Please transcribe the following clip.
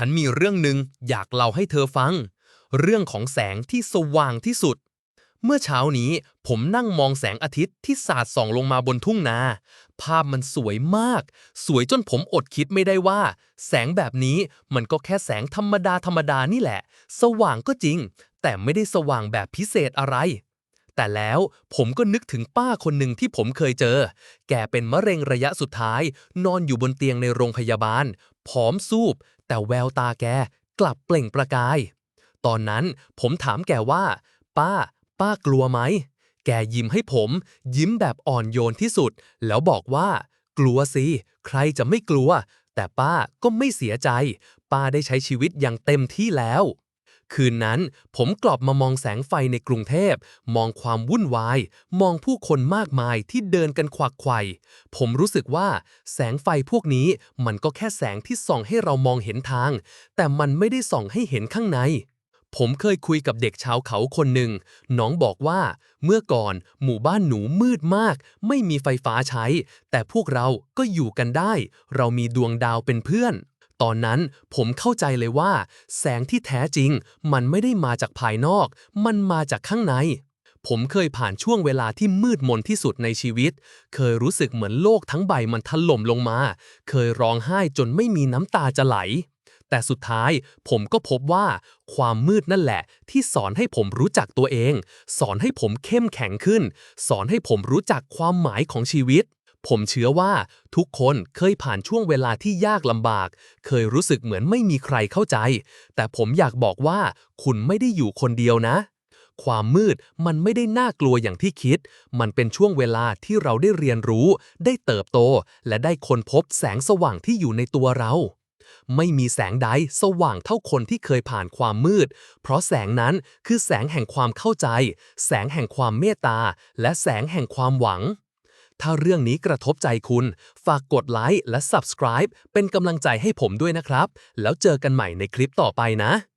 ฉันมีเรื่องหนึ่งอยากเล่าให้เธอฟัง เรื่องของแสงที่สว่างที่สุด เมื่อเช้านี้ผมนั่งมองแสงอาทิตย์ที่สาดส่องลงมาบนทุ่งนา ภาพมันสวยมาก สวยจนผมอดคิดไม่ได้ว่า แสงแบบนี้มันก็แค่แสงธรรมดาธรรมดานี่แหละ สว่างก็จริง แต่ไม่ได้สว่างแบบพิเศษอะไรแต่แล้วผมก็นึกถึงป้าคนหนึ่งที่ผมเคยเจอ แกเป็นมะเร็งระยะสุดท้าย นอนอยู่บนเตียงในโรงพยาบาล ผอมซูบ แต่แววตาแกกลับเปล่งประกาย ตอนนั้นผมถามแกว่า ป้า ป้ากลัวไหม แกยิ้มให้ผม ยิ้มแบบอ่อนโยนที่สุด แล้วบอกว่า กลัวสิ ใครจะไม่กลัว แต่ป้าก็ไม่เสียใจ ป้าได้ใช้ชีวิตอย่างเต็มที่แล้ว คืนนั้น ผมกลับมามองแสงไฟในกรุงเทพ มองความวุ่นวาย มองผู้คนมากมายที่เดินกันขวักไขว่ผมรู้สึกว่าแสงไฟพวกนี้มันก็แค่แสงที่ส่องให้เรามองเห็นทาง แต่มันไม่ได้ส่องให้เห็นข้างในผมเคยคุยกับเด็กชาวเขาคนหนึ่ง น้องบอกว่า เมื่อก่อนหมู่บ้านหนูมืดมาก ไม่มีไฟฟ้าใช้ แต่พวกเราก็อยู่กันได้ เรามีดวงดาวเป็นเพื่อน ตอนนั้นผมเข้าใจเลยว่า แสงที่แท้จริง มันไม่ได้มาจากภายนอก มันมาจากข้างใน ผมเคยผ่านช่วงเวลาที่มืดมนที่สุดในชีวิต เคยรู้สึกเหมือนโลกทั้งใบมันถล่มลงมา เคยร้องไห้จนไม่มีน้ำตาจะไหล แต่สุดท้ายผมก็พบว่า ความมืดนั่นแหละ ที่สอนให้ผมรู้จักตัวเอง สอนให้ผมเข้มแข็งขึ้น สอนให้ผมรู้จักความหมายของชีวิต ผมเชื่อว่าทุกคนเคยผ่านช่วงเวลาที่ยากลำบาก เคยรู้สึกเหมือนไม่มีใครเข้าใจ แต่ผมอยากบอกว่าคุณไม่ได้อยู่คนเดียวนะ ความมืดมันไม่ได้น่ากลัวอย่างที่คิด มันเป็นช่วงเวลาที่เราได้เรียนรู้ ได้เติบโต และได้ค้นพบแสงสว่างที่อยู่ในตัวเรา ไม่มีแสงใดสว่างเท่าคนที่เคยผ่านความมืด เพราะแสงนั้นคือแสงแห่งความเข้าใจ แสงแห่งความเมตตา และแสงแห่งความหวัง ถ้าเรื่องนี้กระทบใจคุณ ฝากกดไลค์และ subscribe เป็นกำลังใจให้ผมด้วยนะครับ แล้วเจอกันใหม่ในคลิปต่อไปนะ